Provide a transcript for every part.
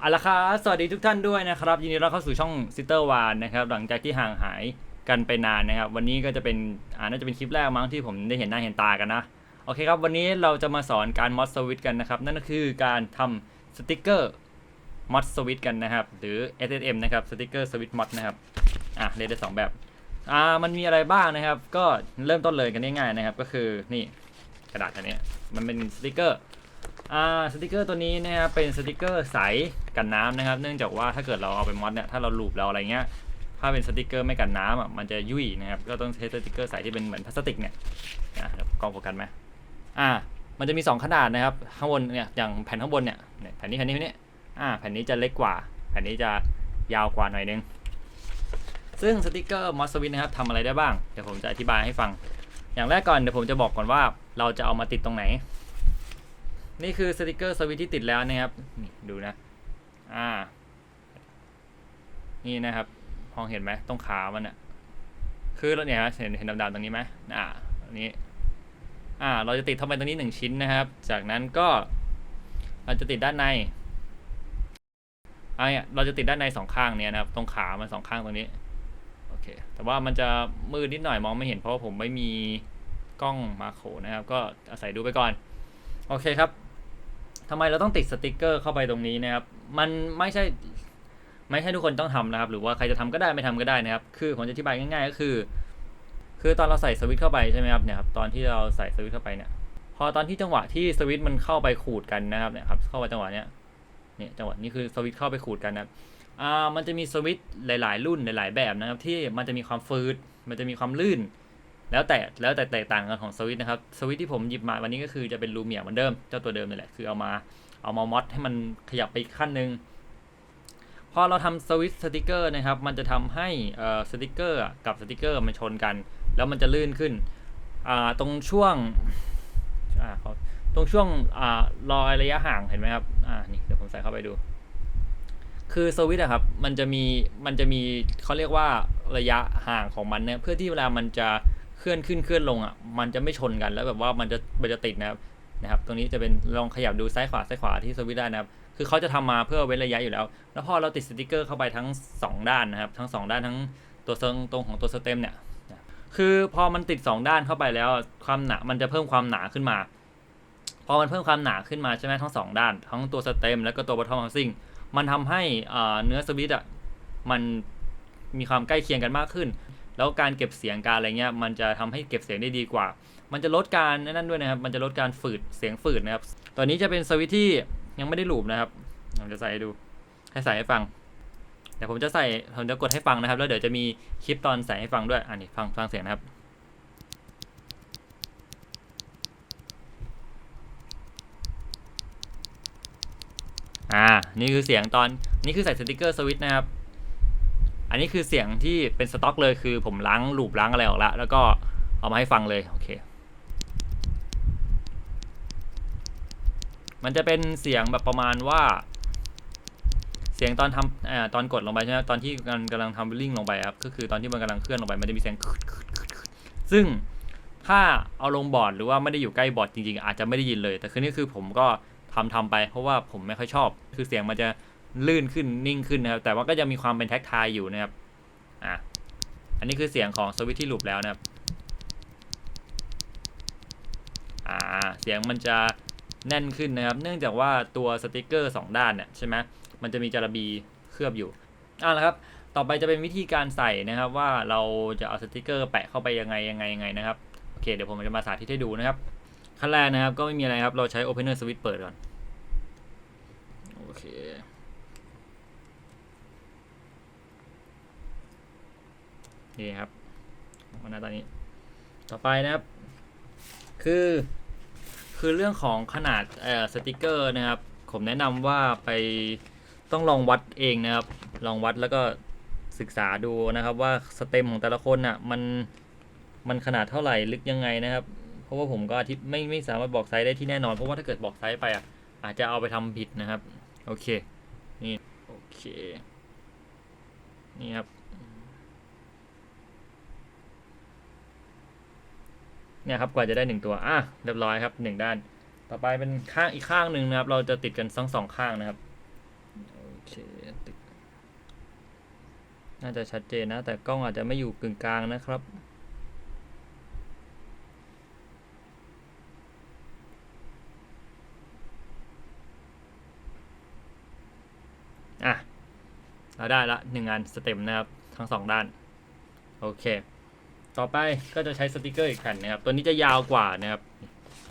เอาละครับสวัสดีทุกท่านด้วยนะครับ ยินดีต้อนรับเข้าสู่ช่องซิสเตอร์วานนะครับ หลังจากที่ห่างหายกันไปนานนะครับ วันนี้ก็จะเป็นอ่าน่าจะเป็นคลิปแรกมั้งที่ผมได้เห็นหน้าเห็นตากันนะ โอเคครับ วันนี้เราจะมาสอนการมอดสวิตกันนะครับ นั่นก็คือการทำสติกเกอร์มอดสวิตกันนะครับ หรือ SSM นะครับสติกเกอร์สวิตมอดนะครับ อะเรียกได้สองแบบอ่ามันมีอะไรบ้างนะครับ ก็เริ่มต้นเลยกันง่ายๆนะครับ ก็คือนี่กระดาษอันนี้มันเป็นสติกเกอร์ อ่าสติกเกอร์ตัวนี้นะครับเป็นสติกเกอร์ใสกันน้ำนะครับ เนื่องจากว่าถ้าเกิดเราเอาไปมอดเนี่ยถ้าเราลูบเราอะไรเงี้ยถ้าเป็นสติกเกอร์ไม่กันน้ำอะมันจะยุ่ยนะครับก็ต้องใช้สติกเกอร์ใสที่เป็นเหมือนพลาสติกเนี่ยอะกล้องโฟกัสไหมอ่า มันจะมี 2 ขนาดนะครับข้างบนเนี่ยอย่างแผ่นข้างบนเนี่ยเนี่ยแผ่นนี้แผ่นนี้แผ่นนี้อ่าแผ่นนี้จะเล็กกว่า แผ่นนี้จะยาวกว่าหน่อยนึงซึ่งสติกเกอร์มอสวินนะครับทำอะไรได้บ้างเดี๋ยวผมจะอธิบายให้ฟัง อย่างแรกก่อนเดี๋ยวผมจะบอกก่อนว่าเราจะเอามาติดตรงไหน นี่คือสติกเกอร์สวิตที่ติดแล้วนะครับนี่ดูนะ อ่า นี่นะครับมองเห็นไหมตรงขามันอะคือเราเนี่ยเห็นเห็นดำๆตรงนี้ไหมอ่าอันนี้ อ่า เราจะติดเข้าไปตรงนี้หนึ่งชิ้นนะครับ จากนั้นก็เราจะติดด้านในอ่าเนี่ยเราจะติดด้านในสองข้างเนี่ยนะครับ ตรงขามันสองข้างตรงนี้โอเค แต่ว่ามันจะมืดนิดหน่อยมองไม่เห็นเพราะว่าผมไม่มีกล้องมาโครนะครับ ก็อาศัยดูไปก่อน โอเคครับ ทำไมเราต้องติดสติกเกอร์เข้าไปตรงนี้นะครับ มันไม่ใช่ไม่ใช่ทุกคนต้องทำนะครับ หรือว่าใครจะทำก็ได้ไม่ทำก็ได้นะครับ คือผมจะอธิบายง่ายๆก็คือ คือตอนเราใส่สวิตช์เข้าไปใช่ไหมครับเนี่ยครับ ตอนที่เราใส่สวิตช์เข้าไปเนี่ย พอตอนที่จังหวะที่สวิตช์มันเข้าไปขูดกันนะครับเนี่ยครับ เข้าไปจังหวะเนี้ย เนี่ยจังหวะนี้คือสวิตช์เข้าไปขูดกันนะครับ อ่า มันจะมีสวิตช์หลาย ๆ รุ่นหลาย ๆ แบบนะครับ ที่มันจะมีความฟืด มันจะมีความลื่น แล้วแต่แล้วแต่แตกต่างกันของสวิตนะครับสวิตที่ผมหยิบมาวันนี้ก็คือจะเป็นลูเมียเหมือนเดิมเจ้าตัวเดิมนี่แหละคือเอามาเอามามอดให้มันขยับไปอีกขั้นหนึ่งพอเราทำสวิตสติกเกอร์นะครับ มันจะทำให้สติกเกอร์กับสติกเกอร์มันชนกัน แล้วมันจะลื่นขึ้นตรงช่วงตรงช่วงอรอยระยะห่างเห็นไหมครับนี่เดี๋ยวผมใส่เข้าไปดู คือสวิตอะครับมันจะมีมันจะมีเขาเรียกว่าระยะห่างของมันเนี่ยเพื่อที่เวลามันจะ เคลื่อนขึ้นเคลื่อนลงอะมันจะไม่ชนกันแล้วแบบว่ามันจะมันจะติดนะครับนะครับ ตรงนี้จะเป็นลองขยับดูซ้ายขวาซ้ายขวาที่สวิตช์ได้นะครับ คือเขาจะทำมาเพื่อเว้นระยะอยู่แล้ว แล้วพอเราติดสติกเกอร์เข้าไปทั้ง 2 ด้านนะครับ ทั้ง 2 ด้านทั้งตัวเซิงตรงของตัวสเต็มเนี่ยคือพอมันติด 2 ด้านเข้าไปแล้วความหนา มันจะเพิ่มความหนาขึ้นมา พอมันเพิ่มความหนาขึ้นมาใช่ไหมทั้งสองด้าน ทั้งตัวสเต็มแล้วก็ตัวบอททอมฮาซิงมันทำให้อ่าเนื้อสวิตช์อะมันมีความใกล้เคียงกันมากขึ้น แล้วการเก็บเสียงการอะไรเงี้ยมันจะทำให้เก็บเสียงได้ดีกว่า มันจะลดการนั่นด้วยนะครับ มันจะลดการฝืดเสียงฝืดนะครับ ตอนนี้จะเป็นสวิตที่ยังไม่ได้ลูบนะครับผมจะใส่ให้ดูให้ใส่ให้ฟังเดี๋ยวผมจะใส่ผมจะกดให้ฟังนะครับ แล้วเดี๋ยวจะมีคลิปตอนใส่ให้ฟังด้วยอันนี้ฟังฟังเสียงนะครับอ่า นี่คือเสียงตอน นี่คือใส่สติกเกอร์สวิตนะครับ อันนี้คือเสียงที่เป็นสต็อกเลยคือผมล้างลูบล้างอะไรออกแล้วแล้วก็เอามาให้ฟังเลยโอเค มันจะเป็นเสียงแบบประมาณว่า เสียงตอนทำอ่าตอนกดลงไปใช่ไหมตอนที่มันกำลังทำวิลลิ่งลงไปครับก็คือตอนที่มันกำลังเคลื่อนลงไปมันจะมีเสียงซึ่งถ้าเอาลงบอร์ดหรือว่าไม่ได้อยู่ใกล้บอร์ดจริงๆ อาจจะไม่ได้ยินเลย แต่คือนี่คือผมก็ทำทำไปเพราะว่าผมไม่ค่อยชอบ คือเสียงมันจะ ลื่นขึ้นนิ่งขึ้นนะครับ แต่ว่าก็จะมีความเป็นแท็กทายอยู่นะครับ อะ อันนี้คือเสียงของสวิตที่หลูปแล้วนะครับ อ่า เสียงมันจะแน่นขึ้นนะครับ เนื่องจากว่าตัวสติกเกอร์สองด้านเนี่ยใช่ไหมมันจะมีจาระบีเคลือบอยู่อ่าแล้วครับ ต่อไปจะเป็นวิธีการใส่นะครับว่าเราจะเอาสติกเกอร์แปะเข้าไปยังไงยังไงยังไงนะครับ โอเค เดี๋ยวผมจะมาสาธิตให้ดูนะครับ ขั้นแรกนะครับก็ไม่มีอะไรครับ เราใช้ opener switch เปิดก่อน โอเค นี่ครับวันหน้าตอนนี้ ต่อไปนะครับ คือ คือเรื่องของขนาดเอ่อสติกเกอร์นะครับ ผมแนะนำว่าไปต้องลองวัดเองนะครับ ลองวัดแล้วก็ศึกษาดูนะครับ ว่าสเต็มของแต่ละคนอะมันมันขนาดเท่าไหร่ลึกยังไงนะครับ เพราะว่าผมก็อธิไม่ไม่สามารถบอกไซส์ได้ที่แน่นอน เพราะว่าถ้าเกิดบอกไซส์ไปอะอาจจะเอาไปทำผิดนะครับ โอเค นี่ โอเค นี่ครับ เนี่ยครับกว่าจะได้หนึ่งตัวอะเรียบร้อยครับหนึ่งด้าน ต่อไปเป็นข้างอีกข้างหนึ่งนะครับ เราจะติดกันทั้งสองข้างนะครับโอเคติดน่าจะชัดเจนนะ แต่กล้องอาจจะไม่อยู่กึ่งกลางนะครับอะเราได้ละหนึ่งงานสเต็มนะครับ ทั้งสองด้าน โอเค ต่อไปก็จะใช้สติกเกอร์อีกแผ่นนะครับ ตัวนี้จะยาวกว่านะครับ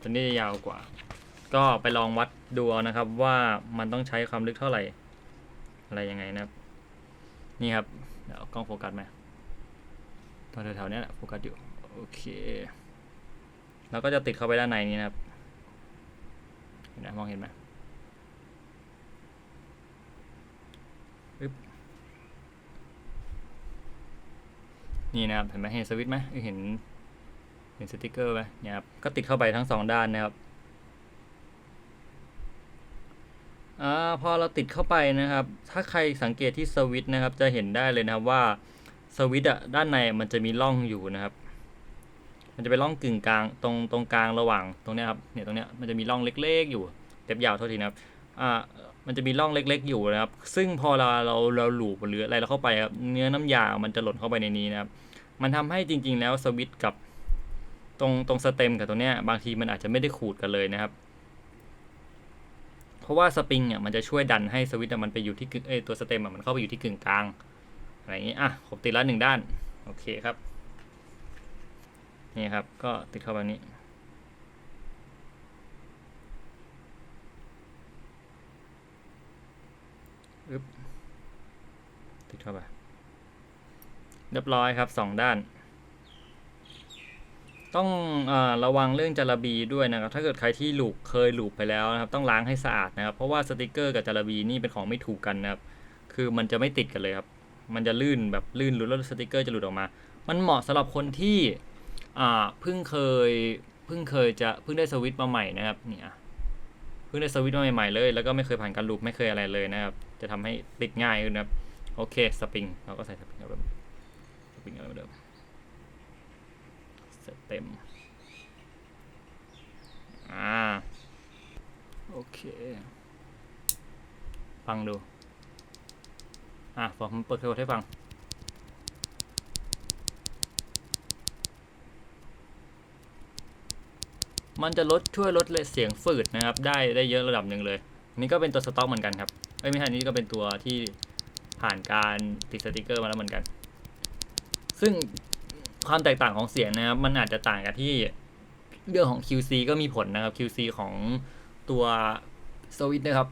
ตัวนี้จะยาวกว่า ก็ไปลองวัดดูนะครับว่ามันต้องใช้ความลึกเท่าไหร่ อะไรยังไงนะครับ นี่ครับเดี๋ยวเอากล้องโฟกัสไหมตรงแถวๆนี้แหละโฟกัสอยู่ โอเค แล้วก็จะติดเข้าไปด้านในนี้นะครับ เห็นไหมมองเห็นไหมปึ๊บ นี่นะครับเห็นไหมเห็นสวิตช์ไหมเห็นเห็นสติกเกอร์ไหมเนี่ยครับก็ติดเข้าไปทั้งสองด้านนะครับอ่าพอเราติดเข้าไปนะครับ ถ้าใครสังเกตที่สวิตช์นะครับ จะเห็นได้เลยนะครับว่าสวิตช์อะด้านในมันจะมีร่องอยู่นะครับ มันจะเป็นร่องกึ่งกลางตรงตรงกลางระหว่างตรงเนี้ยครับเนี่ยตรงเนี้ยมันจะมีร่องเล็กๆอยู่เต็บยาวเท่าทีนะครับอ่า มันจะมีร่องเล็ก ๆ อยู่นะครับ ซึ่งพอเราเราเราหลูบหรืออะไรเราเข้าไปครับเนื้อน้ำยา มันจะหล่นเข้าไปในนี้นะครับ มันทำให้จริง ๆ แล้วสวิตช์กับตรงตรงสเต็มกับตรงเนี้ยบางทีมันอาจจะไม่ได้ขูดกันเลยนะครับ เพราะว่าสปริงเนี่ยมันจะช่วยดันให้สวิตช์มันไปอยู่ที่กึ่งเอตัวสเต็มอะมันเข้าไปอยู่ที่กึ่งกลางอะไรอย่างงี้อะผมติดแล้วหนึ่งด้านโอเคครับนี่ครับก็ติดเข้าไปนี้ อึ๊บ ติดเข้าไป เรียบร้อยครับสองด้าน ต้องอระวังเรื่องจาระบีด้วยนะครับ ถ้าเกิดใครที่ลูบเคยลูบไปแล้วนะครับ ต้องล้างให้สะอาดนะครับ เพราะว่าสติกเกอร์กับจาระบีนี่เป็นของไม่ถูกกันนะครับ คือมันจะไม่ติดกันเลยครับ มันจะลื่นแบบลื่นหลุดแล้วสติกเกอร์จะหลุดออกมา มันเหมาะสำหรับคนที่เพิ่งเคยเพิ่งเคยจะเพิ่งได้สวิตช์มาใหม่นะครับเนี่ยเพิ่งได้สวิตช์มาใหม่ๆเลย แล้วก็ไม่เคยผ่านการลูปไม่เคยอะไรเลยนะครับ จะทำให้ติดง่ายขึ้นนะครับ โอเค สปริง เราก็ใส่สปริงเอาแบบสปริงเอาแบบเดิมเสร็จเต็ม อ่า โอเค ฟังดู อะผมเปิดเครื่องให้ฟังมันจะลดช่วยลดเสียงฝืดนะครับ ได้ได้เยอะระดับหนึ่งเลย นี่ก็เป็นตัวสต็อกเหมือนกันครับ เอ้ยไม่ใช่นนี้ก็เป็นตัวที่ ผ่านการติดสติกเกอร์มาแล้วเหมือนกัน ซึ่งความแตกต่างของเสียงนะครับ มันอาจจะต่างกันที่เรื่องของ QC ก็มีผลนะครับ QC ของตัวสวิตนะครับ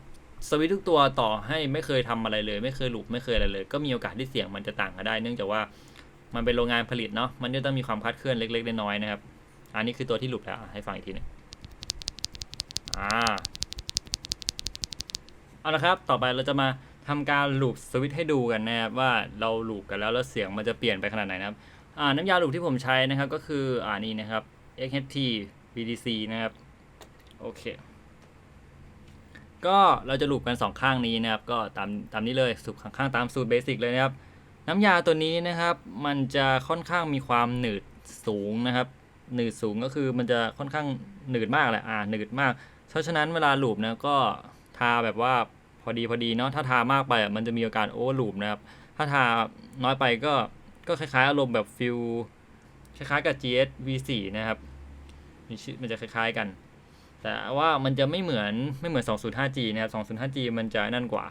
สวิตทุกตัวต่อให้ไม่เคยทำอะไรเลย ไม่เคยหลุปไม่เคยอะไรเลย ก็มีโอกาสที่เสียงมันจะต่างกันได้ เนื่องจากว่ามันเป็นโรงงานผลิตเนาะมันจะต้องมีความคลาดเคลื่อนเล็กๆน้อยๆนะครับ อันนี้คือตัวที่หลุดแล้วให้ฟังอีกทีหนึงอ่าเอาละครับ ต่อไปเราจะมา ทำการลูปสวิตช์ให้ดูกันนะครับว่าเราลูปกันแล้วแล้วเสียงมันจะเปลี่ยนไปขนาดไหนนะครับอ่าน้ำยาลูปที่ผมใช้นะครับก็คืออ่านี่นะครับ XHT BDC นะครับโอเคก็เราจะลูปกัน 2 ข้างนี้นะครับ ก็ตามตามนี้เลยสูตรข้างตามสูตรเบสิกเลยนะครับ น้ำยาตัวนี้นะครับ มันจะค่อนข้างมีความหนืดสูงนะครับ หนืดสูงก็คือมันจะค่อนข้างหนืดมากแหละอ่าหนืดมาก เพราะฉะนั้นเวลาลูบนะก็ทาแบบว่า พอดีพอดีเนาะถ้าทามากไปมันจะมีอาการโอเวอร์ลูบนะครับ ถ้าทาน้อยไปก็ก็คล้ายๆ อารมณ์แบบฟิลคล้ายๆกับ GS V4 นะครับมันจะคล้ายๆกัน แต่ว่ามันจะไม่เหมือนไม่เหมือน 205G นะครับ 205G มันจะนั่นกว่า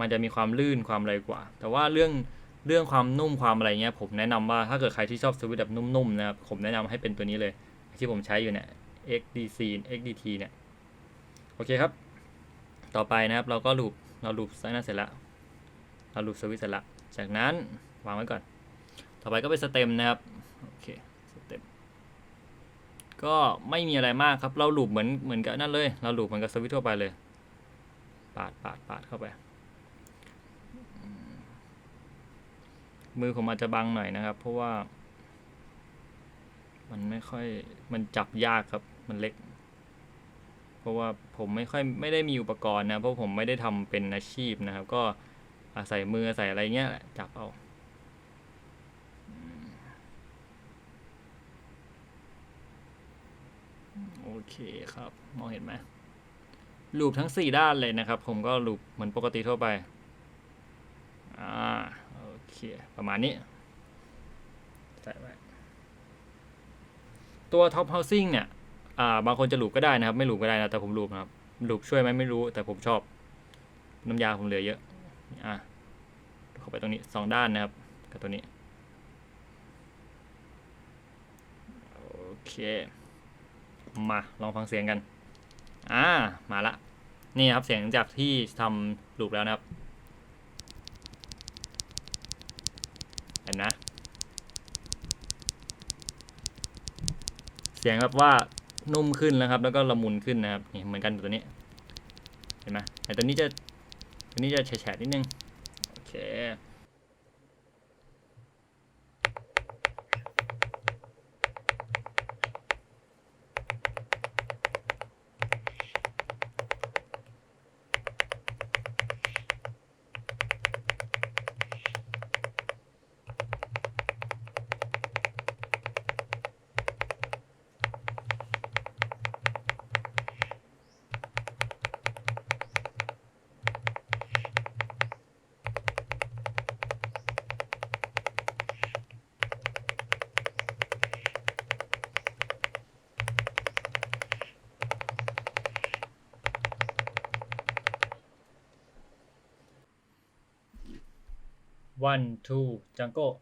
มันจะมีความลื่นความอะไรกว่า แต่ว่าเรื่องเรื่องความนุ่มความอะไรเงี้ยผมแนะนำว่าถ้าเกิดใครที่ชอบสวิตแบบนุ่มๆนะครับผมแนะนำให้เป็นตัวนี้เลย ที่ผมใช้อยู่เนี่ย XDC XDT เนี่ย โอเคครับ ต่อไปนะครับเราก็ลูปเราลูปไซนั้นเสร็จล้วเราลูปสวิตเสร็จล้วจากนั้นวางไว้ก่อน ต่อไปก็เป็นสเต็มนะครับโอเคสเต็มก็ไม่มีอะไรมากครับ เราลูปเหมือนเหมือนกับนั่นเลย เราลูปเหมือนกับสวิตทั่วไปเลย ปาดปาดปาดเข้าไป มือผมอาจจะบังหน่อยนะครับ เพราะว่า มันไม่ค่อยมันจับยากครับมันเล็ก ราะว่าผมไม่ค่อยไม่ได้มีอุปกรณ์นะเพราะผมไม่ได้ทำเป็นอาชีพนะครับ ก็อาศัยมืออาศัยอะไรเงี้ยแหละจับเอาโอเคครับ มองเห็นไหมลูปทั้งสี่ด้านเลยนะครับ ผมก็ลูปเหมือนปกติทั่วไปโอเค ประมาณนี้ ใส่ไว้ ตัว Top Housing เนี่ย อ่าบางคนจะลูบก็ได้นะครับ ไม่ลูบก็ได้นะแต่ผมลูบนะครับลูบช่วยไหมไม่รู้ แต่ผมชอบน้ำยาผมเหลือเยอะอะเข้าไปตรงนี้สองด้านนะครับ กับตัวนี้โอเค มาลองฟังเสียงกันอ่ามาละนี่ครับเสียงจากที่ทำลูปแล้วนะครับเห็นนะ เสียงแบบว่า นุ่มขึ้นแล้วครับ แล้วก็ละมุนขึ้นนะครับนี่เหมือนกันตัวนี้เห็นไหมแต่ตัวนี้จะตัวนี้จะแฉะนิดนึงโอเค one two jungle.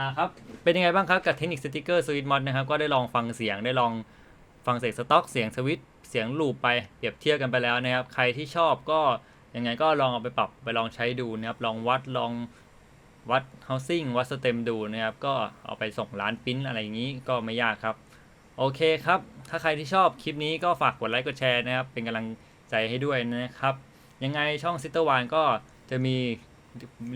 อ่าครับ เป็นยังไงบ้างครับกับเทคนิคสติกเกอร์สวิตมอดนะครับ ก็ได้ลองฟังเสียงได้ลองฟังเสียงสต็อก เสียงสวิตเสียงลูปไปเปรียบเทียบกันไปแล้วนะครับ ใครที่ชอบก็ยังไงก็ลองเอาไปปรับไปลองใช้ดูนะครับ ลองวัดลองวัด housing วัดสเต็มดูนะครับ ก็เอาไปส่งร้านปิ้นอะไรอย่างนี้ก็ไม่ยากครับ โอเคครับ ถ้าใครที่ชอบคลิปนี้ก็ฝากกดไลค์กดแชร์นะครับ เป็นกำลังใจให้ด้วยนะครับ ยังไงช่องซิตเตอร์วานก็จะมี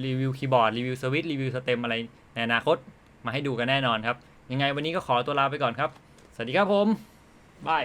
รีวิวคีย์บอร์ดรีวิวสวิตช์รีวิวสเต็มอะไร ในอนาคตมาให้ดูกันแน่นอนครับ ยังไงวันนี้ก็ขอตัวลาไปก่อนครับ สวัสดีครับผมบาย